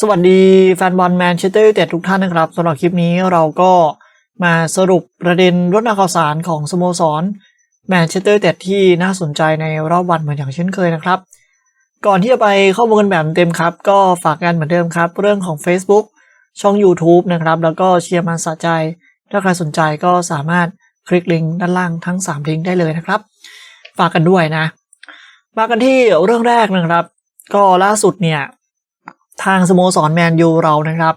สวัสดีแฟนบอลแมนเชสเตอร์ยูไนเต็ดทุกท่านนะครับสำหรับคลิปนี้เราก็มาสรุปประเด็นรถนาข่าวสารของสโมสรแมนเชสเตอร์ยูไนเต็ดที่น่าสนใจในรอบวันเหมือนอย่างเช่นเคยนะครับ ก่อนที่จะไปข้อมูลกันแบบเต็มครับ ก็ฝากกันเหมือนเดิมครับ เรื่องของ Facebook ช่อง YouTube นะครับ แล้วก็เชียร์มันสะใจ ถ้าใครสนใจก็สามารถคลิกลิงก์ด้านล่างทั้ง 3 ลิงก์ได้เลยนะครับ ฝากกันด้วยนะ มากันที่เรื่องแรกนะครับ ก็ล่าสุดเนี่ย ทางสโมสรแมนยูเรานะครับ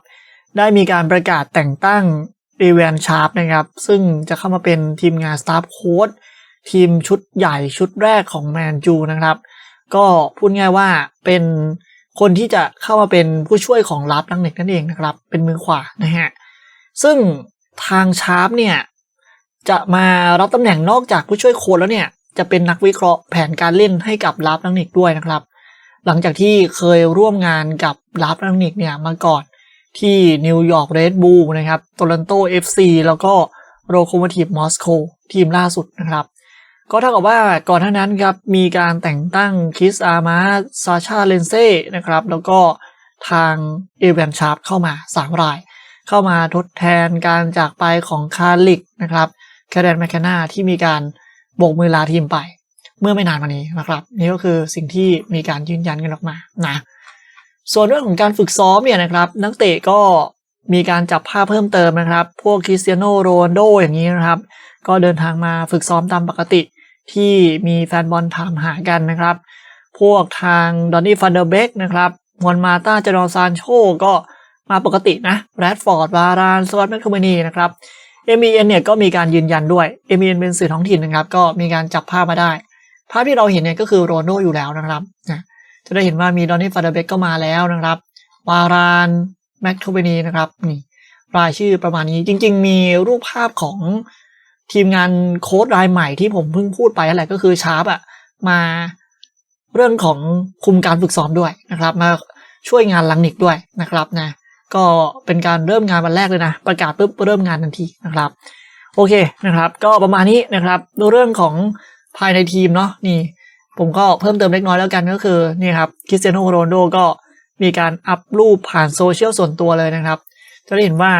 ได้มีการประกาศแต่งตั้งเอเวนชาร์ปนะครับ ซึ่งจะเข้ามาเป็นทีมงานสตาฟโค้ดทีมชุดใหญ่ชุดแรกของแมนยูนะครับ ก็พูดง่ายว่าเป็นคนที่จะเข้ามาเป็นผู้ช่วยของลับนักเน็ตนั่นเองนะครับ เป็นมือขวานะฮะซึ่งทางชาร์ปเนี่ย จะมารับตำแหน่งนอกจากผู้ช่วยโค้ชแล้วเนี่ย จะเป็นนักวิเคราะห์แผนการเล่นให้กับลับนักเน็ตด้วยนะครับ หลังจากที่เคยร่วมงานกับลับนักเน็ตเนี่ยมาก่อนที่นิวยอร์กเรดบูลนะครับโตลันโตเอฟซีแล้วก็โรโคมทีฟมอสโกทีมล่าสุดนะครับ ก็เท่ากับว่าก่อนหน้านั้นครับมีการแต่งตั้งคิสอามาซาชาเลนเซ่นะครับแล้วก็ทางเอเวนชาร์ปเข้ามาสามราย เข้ามาทดแทนการจากไปของคาริกนะครับแคเดนแมคคนาที่มีการโบกมือลาทีมไป เมื่อไม่นานมานี้นะครับนี่ก็คือสิ่งที่มีการยืนยันกันออกมานะส่วนเรื่องของการฝึกซ้อมเนี่ยนะครับ นักเตะก็มีการจับภาพเพิ่มเติมนะครับ พวกคริสเตียโนโรนโดอย่างนี้นะครับ ก็เดินทางมาฝึกซ้อมตามปกติ ที่มีแฟนบอลถามหากันนะครับ พวกทางดอนนี่ฟันเดอร์เบกนะครับมอนมาตาเจรอซานโชก็มาปกตินะแรดฟอร์ดวารานสวัตแมคคอมนีนะครับ m อ็มเนี่ยก็มีการยืนยันด้วย m อ็มเป็นสื่อท้องถิ่นนะครับ ก็มีการจับภาพมาได้ ภาพที่เราเห็นเนี่ยก็คือโรนลโดอยู่แล้วนะครับนะจะได้เห็นว่ามีดอนนี่ฟาเดเบกก็มาแล้วนะครับ วารานแม็กโทเบนีนะครับนี่รายชื่อประมาณนี้จริง ๆ มีรูปภาพของทีมงานโค้ดรายใหม่ที่ผมเพิ่งพูดไปอะไรก็คือชาร์ปอะมาเรื่องของคุมการฝึกซ้อมด้วยนะครับ มาช่วยงานลังนิกด้วยนะครับนะก็เป็นการเริ่มงานวันแรกเลยนะ ประกาศปุ๊บเริ่มงานทันทีนะครับ โอเคนะครับ ก็ประมาณนี้นะครับดูเรื่องของ ภายในทีมเนาะนี่ ผมก็เพิ่มเติมเล็กน้อยแล้วกันก็คือนี่ครับคริสเตียโนโรนโดก็มีการอัพรูปผ่านโซเชียลส่วนตัวเลยนะครับ จะได้เห็นว่า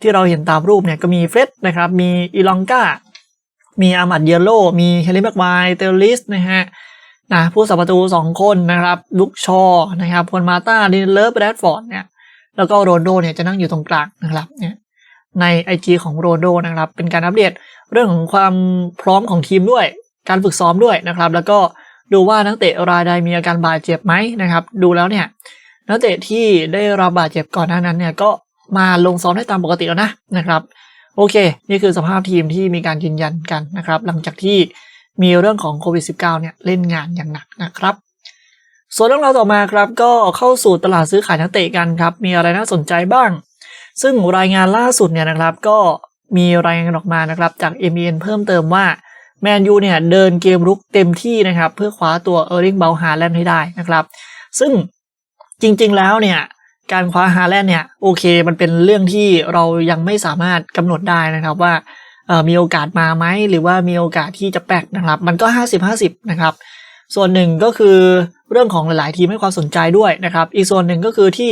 ที่เราเห็นตามรูปเนี่ยก็มีเฟรดนะครับ มีอีลองกามีอามัดเยโลมีเฮลิแม็กไวเตลลิสนะฮะนะผู้สับประตูสองคนนะครับลุกชอนะครับพลมาตาดินเลิฟแรดฟอร์ดเนี่ยแล้วก็โรนโดเนี่ยจะนั่งอยู่ตรงกลางนะครับเนี่ยใน IG ของโรนโดนะครับ เป็นการอัปเดตเรื่องของความพร้อมของทีมด้วย การฝึกซ้อมด้วยนะครับ แล้วก็ดูว่านักเตะรายใดมีอาการบาดเจ็บไหมนะครับ ดูแล้วเนี่ยนักเตะที่ได้รับบาดเจ็บก่อนหน้านั้นเนี่ยก็มาลงซ้อมได้ตามปกติแล้วนะนะครับ โอเค นี่คือสภาพทีมที่มีการยืนยันกันนะครับ หลังจากที่มีเรื่องของโควิด -19 เนี่ยเล่นงานอย่างหนักนะครับ ส่วนเรื่องราวต่อมาครับ ก็เข้าสู่ตลาดซื้อขายนักเตะกันครับ มีอะไรน่าสนใจบ้าง ซึ่งรายงานล่าสุดเนี่ยนะครับ ก็มีรายงานออกมานะครับจาก m อ็เพิ่มเติมว่า แมนยูเนี่ยเดินเกมรุกเต็มที่นะครับ เพื่อคว้าตัวเออร์ลิงเบลฮาแลนด์ให้ได้นะครับ ซึ่งจริงๆแล้วเนี่ยการคว้าฮาแลนด์เนี่ยโอเค มันเป็นเรื่องที่เรายังไม่สามารถกำหนดได้นะครับว่ามีโอกาสมาไหมหรือว่ามีโอกาสที่จะแปกนะครับ มันก็ 50-50 นะครับ ส่วนหนึ่งก็คือเรื่องของหลาย ๆ ทีมให้ความสนใจด้วยนะครับ อีกส่วนหนึ่งก็คือที่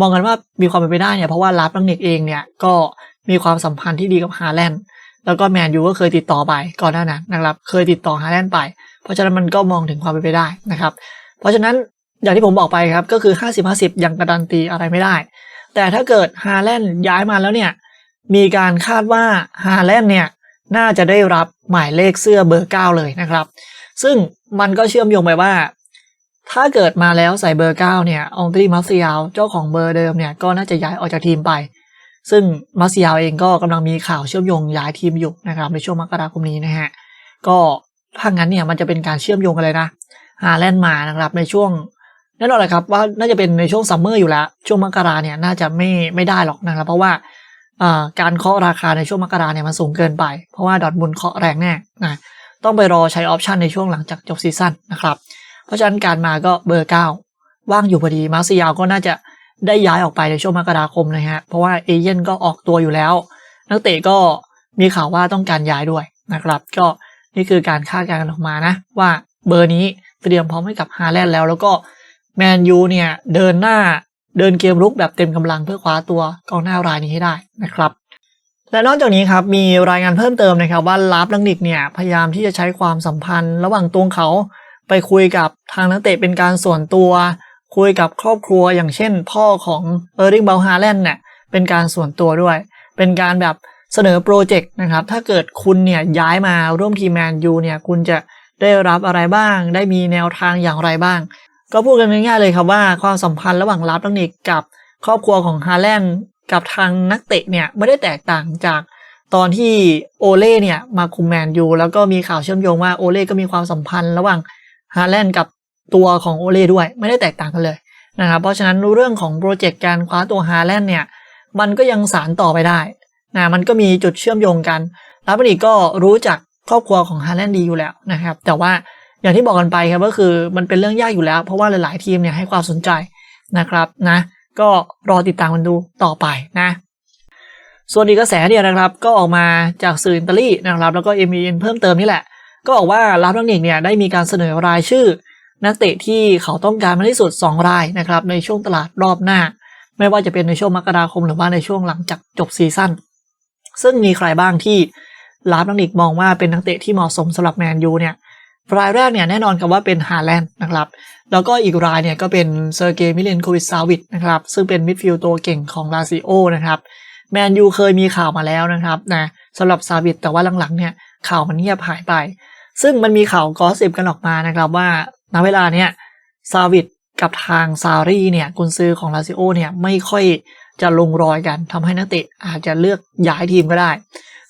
มองกันว่ามีความเป็นไปได้เนี่ยเพราะว่าลาฟลังเน็กเองเนี่ยก็มีความสัมพันธ์ที่ดีกับฮาแลนด์ แล้วก็แมนยูก็เคยติดต่อไปก่อนหน้านั้นนะครับ เคยติดต่อฮาแลนด์ไป เพราะฉะนั้นมันก็มองถึงความเป็นไปได้นะครับ เพราะฉะนั้นอย่างที่ผมบอกไปครับก็คือ 50-50 ยังการันตีอะไรไม่ได้ แต่ถ้าเกิดฮาแลนด์ย้ายมาแล้วเนี่ยมีการคาดว่าฮาแลนด์เนี่ยน่าจะได้รับหมายเลขเสื้อเบอร์ 9 เลยนะครับ ซึ่งมันก็เชื่อมโยงไปว่า ถ้าเกิดมาแล้วใส่เบอร์ 9 เนี่ยองตรีมาซิยาวเจ้าของเบอร์เดิมเนี่ยก็น่าจะย้ายออกจากทีมไป ซึ่งมาซิยาเองก็กำลังมีข่าวเชื่อมโยงย้ายทีมอยู่นะครับในช่วงมกราคมนี้นะฮะก็ถ้างั้นเนี่ยมันจะเป็นการเชื่อมโยงกันเลยนะฮาแลนด์มานะครับในช่วงแน่นอนเลยครับว่าน่าจะเป็นในช่วงซัมเมอร์อยู่แล้ว ช่วงมกราเนี่ยน่าจะไม่ไม่ได้หรอกนะครับเพราะว่าการเคาะราคาในช่วงมกราเนี่ยมันสูงเกินไป เพราะว่าดอทบุนเคาะแรงแน่นะต้องไปรอใช้ออปชันในช่วงหลังจากจบซีซั่นนะครับเพราะฉะนั้นการมาก็เบอร์ 9 ว่างอยู่พอดีมาร์ซิยาก็น่าจะ ได้ย้ายออกไปในช่วงมกราคมนะฮะ เพราะว่าเอเย่นก็ออกตัวอยู่แล้ว นักเตะก็มีข่าวว่าต้องการย้ายด้วยนะครับ ก็นี่คือการคาดการณ์ออกมานะ ว่าเบอร์นี้เตรียมพร้อมให้กับฮาแลนด์แล้ว แล้วก็แมนยูเนี่ยเดินหน้าเดินเกมรุกแบบเต็มกำลังเพื่อคว้าตัวกองหน้ารายนี้ให้ได้นะครับ และนอกจากนี้ครับมีรายงานเพิ่มเติมนะครับว่าลาฟลังนิกเนี่ยพยายามที่จะใช้ความสัมพันธ์ ระหว่างตัวเขาไปคุยกับทางนักเตะเป็นการส่วนตัว คุยกับครอบครัวอย่างเช่น พ่อของเออร์ริงเบลฮาแลนด์เนี่ยเป็นการส่วนตัวด้วย เป็นการแบบเสนอโปรเจกต์นะครับ ถ้าเกิดคุณเนี่ยย้ายมาร่วมทีมแมนยูเนี่ยคุณจะได้รับอะไรบ้าง ได้มีแนวทางอย่างไรบ้าง ก็พูดกันง่ายๆเลยครับว่าความสัมพันธ์ระหว่างลาฟลังนิกกับครอบครัวของฮาแลนด์กับทางนักเตะเนี่ยไม่ได้แตกต่างจากตอนที่โอเล่เนี่ยมาคุมแมนยูแล้วก็มีข่าวเชื่อมโยงว่าโอเล่ก็มีความสัมพันธ์ระหว่างฮาแลนด์กับ ตัวของโอเล่ด้วย ไม่ได้แตกต่างกันเลยนะครับเพราะฉะนั้นเรื่องของโปรเจกต์การคว้าตัวฮาแลนด์เนี่ยมันก็ยังสารต่อไปได้นะมันก็มีจุดเชื่อมโยงกันลาฟลังนิกก็รู้จักครอบครัวของฮาแลนด์ดีอยู่แล้วนะครับ แต่ว่าอย่างที่บอกกันไปครับก็คือมันเป็นเรื่องยากอยู่แล้ว เพราะว่าหลาย ๆ ทีมเนี่ยให้ความสนใจนะครับนะก็รอติดตามกันดูต่อไปนะส่วนอีกกระแสเนี่ยนะครับก็ออกมาจากสื่ออิตาลีนะครับแล้วก็ m อ็เพิ่มเติมนี่แหละ ก็บอกว่าลาฟลังนิกเนี่ยได้มีการเสนอรายชื่อ นักเตะที่เขาต้องการมากที่สุด 2 รายนะครับในช่วงตลาดรอบหน้า ไม่ว่าจะเป็นในช่วงมกราคมหรือว่าในช่วงหลังจากจบซีซั่นซึ่งมีใครบ้างที่ลาฟลังนิกมองว่าเป็นนักเตะที่เหมาะสมสำหรับแมนยูเนี่ยรายแรกเนี่ยแน่นอนกับว่าเป็นฮาแลนด์นะครับ แล้วก็อีกรายเนี่ยก็เป็นเซอร์เกย์มิเลนโควิดซาวิดนะครับ ซึ่งเป็นมิดฟิลด์ตัวเก่งของลาซิโอนะครับแมนยูเคยมีข่าวมาแล้วนะครับนะสำหรับซาวิดแต่ว่าหลังๆเนี่ยข่าวมันเงียบหายไป ซึ่งมันมีข่าวกอสิบกันออกมานะครับว่า ณเวลาเนี่ยซาวิดกับทางซารีเนี่ยกุนซือของลาซิโอเนี่ยไม่ค่อยจะลงรอยกันทำให้นักเตะอาจจะเลือกย้ายทีมก็ได้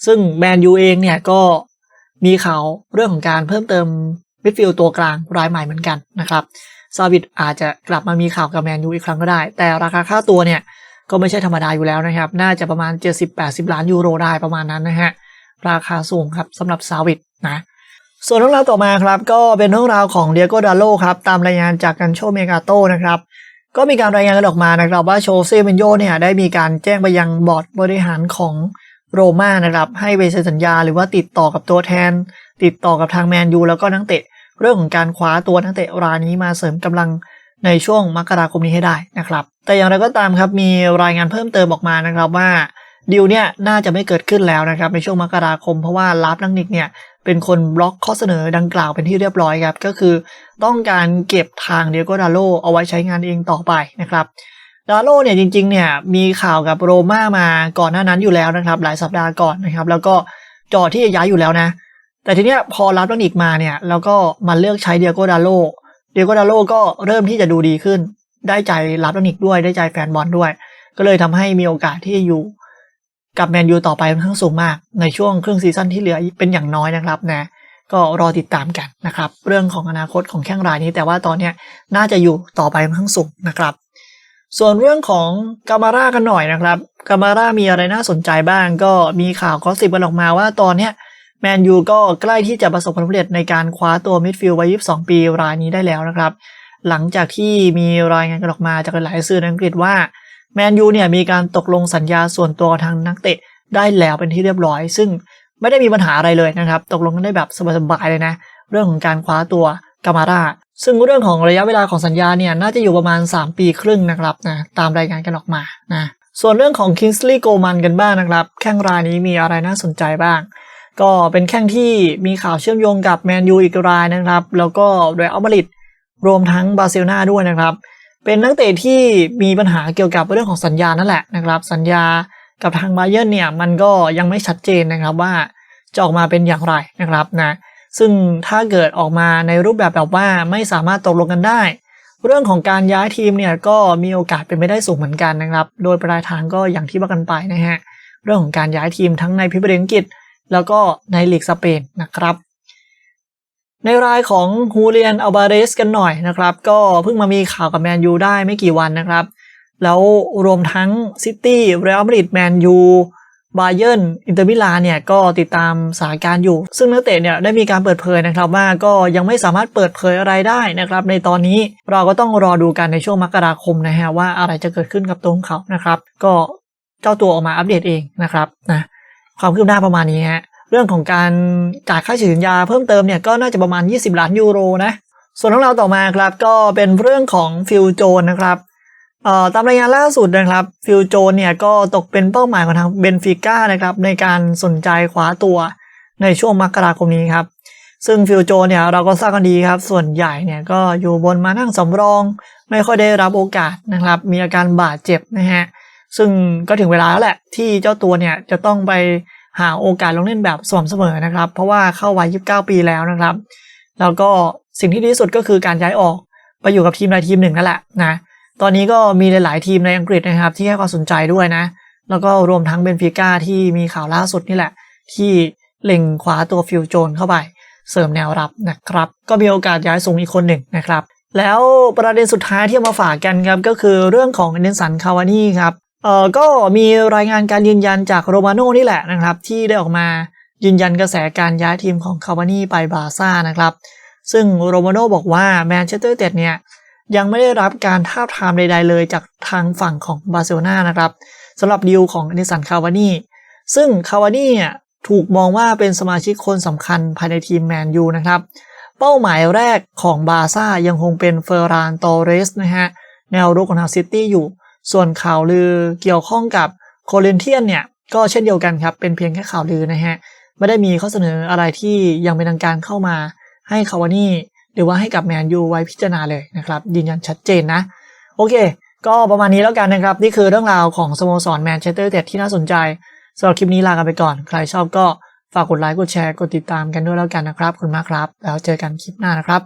ซึ่งแมนยูเองเนี่ยก็มีข่าวเรื่องของการเพิ่มเติมมิดฟิลด์ตัวกลางรายใหม่เหมือนกันนะครับซาวิดอาจจะกลับมามีข่าวกับแมนยูอีกครั้งก็ได้ แต่ราคาค่าตัวเนี่ยก็ไม่ใช่ธรรมดาอยู่แล้วนะครับ น่าจะประมาณ 70-80 ล้านยูโรได้ประมาณนั้นนะฮะ ราคาสูงครับสำหรับซาวิดนะ ส่วนเรื่องราวต่อมาครับก็เป็นเรื่องราวของเดียโกดาโลครับตามรายงานจากกันโชเมกาโตนะครับก็มีการรายงานกันออกมานะครับว่าโชเซเมนโยเนี่ยได้มีการแจ้งไปยังบอร์ดบริหารของโรม่านะครับให้ไปเซ็นสัญญาหรือว่าติดต่อกับตัวแทน ติดต่อกับทางแมนยูแล้วก็นักเตะเรื่องของการคว้าตัวนักเตะรายนี้มาเสริมกำลังในช่วงมกราคมนี้ให้ได้นะครับ แต่อย่างไรก็ตามครับมีรายงานเพิ่มเติมออกมานะครับว่าดีลเนี่ยน่าจะไม่เกิดขึ้นแล้วนะครับในช่วงมกราคมเพราะว่าลาฟลังนิกเนี่ย เป็นคนบล็อกข้อเสนอดังกล่าวเป็นที่เรียบร้อยครับ ก็คือต้องการเก็บทางเดียโกดาโลเอาไว้ใช้งานเองต่อไปนะครับดาโลเนี่ยจริงๆเนี่ยมีข่าวกับโรม่ามาก่อนหน้านั้นอยู่แล้วนะครับ หลายสัปดาห์ก่อนนะครับ แล้วก็จอที่จะย้ายอยู่แล้วนะ แต่ทีเนี้ยพอรับลังนิกมาเนี่ยแล้วก็มาเลือกใช้เดียโกดาโลเดียโกดาโลก็เริ่มที่จะดูดีขึ้น ได้ใจรับลังนิกด้วยได้ใจแฟนบอลด้วย ก็เลยทำให้มีโอกาสที่จะอยู่ กับแมนยูต่อไปค่อนข้างสูงมากในช่วงครึ่งซีซั่นที่เหลือเป็นอย่างน้อยนะครับนะก็รอติดตามกันนะครับ เรื่องของอนาคตของแข้งรายนี้ แต่ว่าตอนนี้น่าจะอยู่ต่อไปค่อนข้างสูงนะครับ ส่วนเรื่องของกามาร่ากันหน่อยนะครับกามาร่ามีอะไรน่าสนใจบ้าง ก็มีข่าวก็สิบกันออกมาว่าตอนนี้แมนยูก็ใกล้ที่จะประสบความสำเร็จในการคว้าตัวมิดฟิลด์วัย22 ปีรายนี้ได้แล้วนะครับ หลังจากที่มีรายงานกันออกมาจากหลายสื่อในอังกฤษว่า แมนยูเนี่ยมีการตกลงสัญญาส่วนตัวทางนักเตะได้แล้วเป็นที่เรียบร้อย ซึ่งไม่ได้มีปัญหาอะไรเลยนะครับ ตกลงกันได้แบบสบายๆเลยนะ เรื่องของการคว้าตัวกามาร่าซึ่งเรื่องของระยะเวลาของสัญญาเนี่ยน่าจะอยู่ประมาณ 3 ปีครึ่งนะครับนะตามรายงานกันออกมานะส่วนเรื่องของ Kingsley Coman กันบ้างนะครับ แข้งรายนี้มีอะไรน่าสนใจบ้าง ก็เป็นแข้งที่มีข่าวเชื่อมโยงกับแมนยูอีกรายนะครับ แล้วก็เรอัลมาดริดรวมทั้งบาร์เซโลนาด้วยนะครับ เป็นนักเตะที่มีปัญหาเกี่ยวกับเรื่องของสัญญานั่นแหละนะครับ สัญญากับทางบาเยิร์เนี่ยมันก็ยังไม่ชัดเจนนะครับว่าจะออกมาเป็นอย่างไรนะครับนะซึ่งถ้าเกิดออกมาในรูปแบบแบบว่าไม่สามารถตกลงกันได้ เรื่องของการย้ายทีมเนี่ยก็มีโอกาสเป็นไปได้สูงเหมือนกันนะครับ โดยปลายทางก็อย่างที่ว่ากันไปนะฮะเรื่องของการย้ายทีมทั้งในพิมพ์อังกฤษ แล้วก็ในลีกสเปนนะครับ ในรายของฮูเลียนอัลบาเรสกันหน่อยนะครับ ก็เพิ่งมามีข่าวกับแมนยูได้ไม่กี่วันนะครับ แล้วรวมทั้งซิตี้เรอัลมาดริดแมนยูบาเยิร์นอินเตอร์มิลานเนี่ยก็ติดตามสถานการณ์อยู่ ซึ่งนักเตะเนี่ยได้มีการเปิดเผยนะครับว่าก็ยังไม่สามารถเปิดเผยอะไรได้นะครับ ในตอนนี้เราก็ต้องรอดูกันในช่วงมกราคมนะฮะว่าอะไรจะเกิดขึ้นกับตัวของเขานะครับ ก็เจ้าตัวออกมาอัปเดตเองนะครับนะความคืบหน้าประมาณนี้ฮะ รื่องของการจ่ายค่าฉลี่ยสัญญาเพิ่มเติมเนี่ยก็น่าจะประมาณ 20 ล้านยูโรนะ ส่วนของเราต่อมาครับก็เป็นเรื่องของฟิลโจนนะครับตามรายงานล่าสุดนะครับฟิลโจนเนี่ยก็ตกเป็นเป้าหมายของทางเบนฟิก้านะครับในการสนใจคว้าตัวในช่วงมกราคมนี้ครับ ซึ่งฟิลโจนเนี่ยเราก็ทราบกันดีครับ ส่วนใหญ่เนี่ยก็อยู่บนมานั่งสำรอง ไม่ค่อยได้รับโอกาสนะครับ มีอาการบาดเจ็บนะฮะซึ่งก็ถึงเวลาแล้วแหละที่เจ้าตัวเนี่ยจะต้องไป หาโอกาสลงเล่นแบบสม่ำเสมอนะครับ เพราะว่าเข้าวัย29 ปีแล้วนะครับ แล้วก็สิ่งที่ดีที่สุดก็คือการย้ายออกไปอยู่กับทีมใดทีมหนึ่งนั่นแหละนะตอนนี้ก็มีหลาย ๆ ทีมในอังกฤษนะครับ ที่ให้ความสนใจด้วยนะ แล้วก็รวมทั้งเบนฟิก้าที่มีข่าวล่าสุดนี่แหละ ที่เล็งคว้าตัวฟิลโจนเข้าไป เสริมแนวรับนะครับ ก็มีโอกาสย้ายสูงอีกคนหนึ่งนะครับ แล้วประเด็นสุดท้ายที่มาฝากกันครับก็คือเรื่องของเดนสันคาวานี่ครับ เอ่อก็มีรายงานการยืนยันจากโรมาโน่นี่แหละนะครับ ที่ได้ออกมายืนยันกระแสการย้ายทีมของคาวานี่ไปบาซ่านะครับ ซึ่งโรมาโน่บอกว่าแมนเชสเตอร์ยูไนเต็ดเนี่ยยังไม่ได้รับการท้าทามใด ๆ เลยจากทางฝั่งของบาร์เซโลนานะครับสำหรับดีลของเดนสันคาวานี่ซึ่งคาวานี่เนี่ยถูกมองว่าเป็นสมาชิกคนสำคัญภายในทีมแมนยูนะครับ เป้าหมายแรกของบาร์ซ่ายังคงเป็นเฟอร์รานตอเรสนะฮะแนวรุกของทางซิตี้อยู่ ส่วนข่าวลือเกี่ยวข้องกับโคเลนเทียนเนี่ยก็เช่นเดียวกันครับ เป็นเพียงแค่ข่าวลือนะฮะ ไม่ได้มีข้อเสนออะไรที่ยังเป็นทางการเข้ามาให้คาวานี่หรือว่าให้กับแมนยูไว้พิจารณาเลยนะครับ ยืนยันชัดเจนนะ โอเค ก็ประมาณนี้แล้วกันนะครับ นี่คือเรื่องราวของสโมสรแมนเชสเตอร์ยูไนเต็ดที่น่าสนใจสำหรับคลิปนี้ลากันไปก่อน ใครชอบก็ฝากกดไลค์กดแชร์กดติดตามกันด้วยแล้วกันนะครับขอบคุณมากครับ แล้วเจอกันคลิปหน้านะครับ